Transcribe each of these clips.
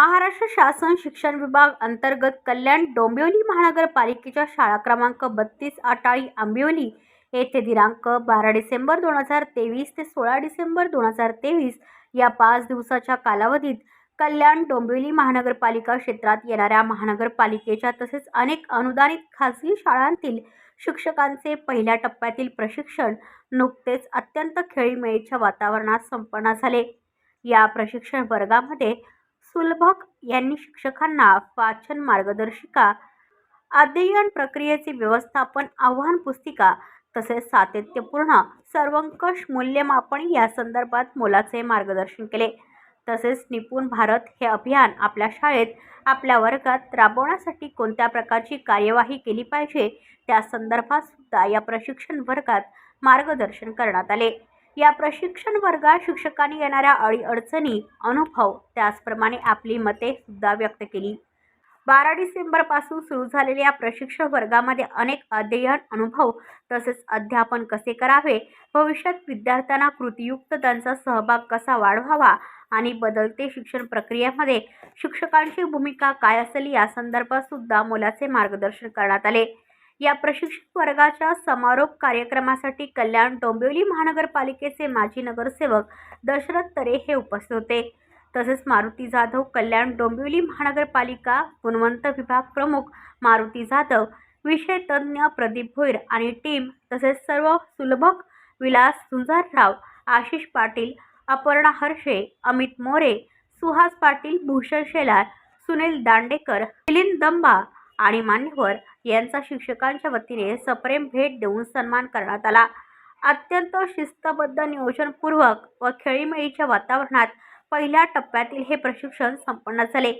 महाराष्ट्र शासन शिक्षण विभाग अंतर्गत कल्याण डोंबिवली महानगरपालिकेच्या शाळा क्रमांक बत्तीस आटाळी आंबिवली येथे दिनांक बारा डिसेंबर दोन हजार तेवीस ते सोळा डिसेंबर दोन हजार तेवीस या पाच दिवसाच्या कालावधीत कल्याण डोंबिवली महानगरपालिका क्षेत्रात येणाऱ्या महानगरपालिकेच्या तसेच अनेक अनुदानित खासगी शाळांतील शिक्षकांचे पहिल्या टप्प्यातील प्रशिक्षण नुकतेच अत्यंत खेळीमेळीच्या वातावरणात संपन्न झाले. या प्रशिक्षण वर्गामध्ये सुलभक यांनी शिक्षकांना वाचन मार्गदर्शिका अध्ययन प्रक्रियेचे व्यवस्थापन आव्हान पुस्तिका तसेच सातत्यपूर्ण सर्वंकष मूल्यमापन या संदर्भात मोलाचे मार्गदर्शन केले. तसेच निपुण भारत हे अभियान आपल्या शाळेत आपल्या वर्गात राबवण्यासाठी कोणत्या प्रकारची कार्यवाही केली पाहिजे त्या संदर्भात सुद्धा या प्रशिक्षण वर्गात मार्गदर्शन करण्यात आले. या प्रशिक्षण वर्गात शिक्षकांनी येणाऱ्या अडीअडचणी अनुभव त्याचप्रमाणे आपली मते सुद्धा व्यक्त केली. बारा डिसेंबरपासून सुरू झालेल्या या प्रशिक्षण वर्गामध्ये अनेक अध्ययन अनुभव तसेच अध्यापन कसे करावे भविष्यात विद्यार्थ्यांना कृतीयुक्त त्यांचा सहभाग कसा वाढवावा आणि बदलते शिक्षण प्रक्रियेमध्ये शिक्षकांची भूमिका काय असेल या संदर्भात सुद्धा मोलाचे मार्गदर्शन करण्यात आले. या प्रशिक्षण वर्गाच्या समारोप कार्यक्रमासाठी कल्याण डोंबिवली महानगरपालिकेचे माजी नगरसेवक दशरथ तरे हे उपस्थित होते. तसेच मारुती जाधव कल्याण डोंबिवली महानगरपालिका गुणवंत विभाग प्रमुख मारुती जाधव विषय तज्ज्ञ प्रदीप भोईर आणि टीम तसेच सर्व सुलभक विलास झुंजारराव आशिष पाटील अपर्णा हर्षे अमित मोरे सुहास पाटील भूषण शेलार सुनील दांडेकर मिलिंद दंबा आणि मान्यवर यांचा शिक्षकांच्या वतीने सप्रेम भेट देऊन सन्मान करण्यात आला. अत्यंत शिस्तबद्ध नियोजनपूर्वक व खेळीमेळीच्या वातावरणात पहिल्या टप्प्यातील हे प्रशिक्षण संपन्न झाले.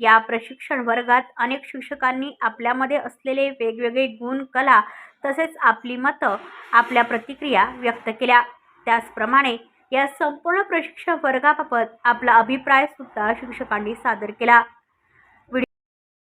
या प्रशिक्षण वर्गात अनेक शिक्षकांनी आपल्यामध्ये असलेले वेगवेगळे गुण कला तसेच आपली मतं आपल्या प्रतिक्रिया व्यक्त केल्या. त्याचप्रमाणे या संपूर्ण प्रशिक्षण वर्गाबाबत आपला अभिप्रायसुद्धा शिक्षकांनी सादर केला.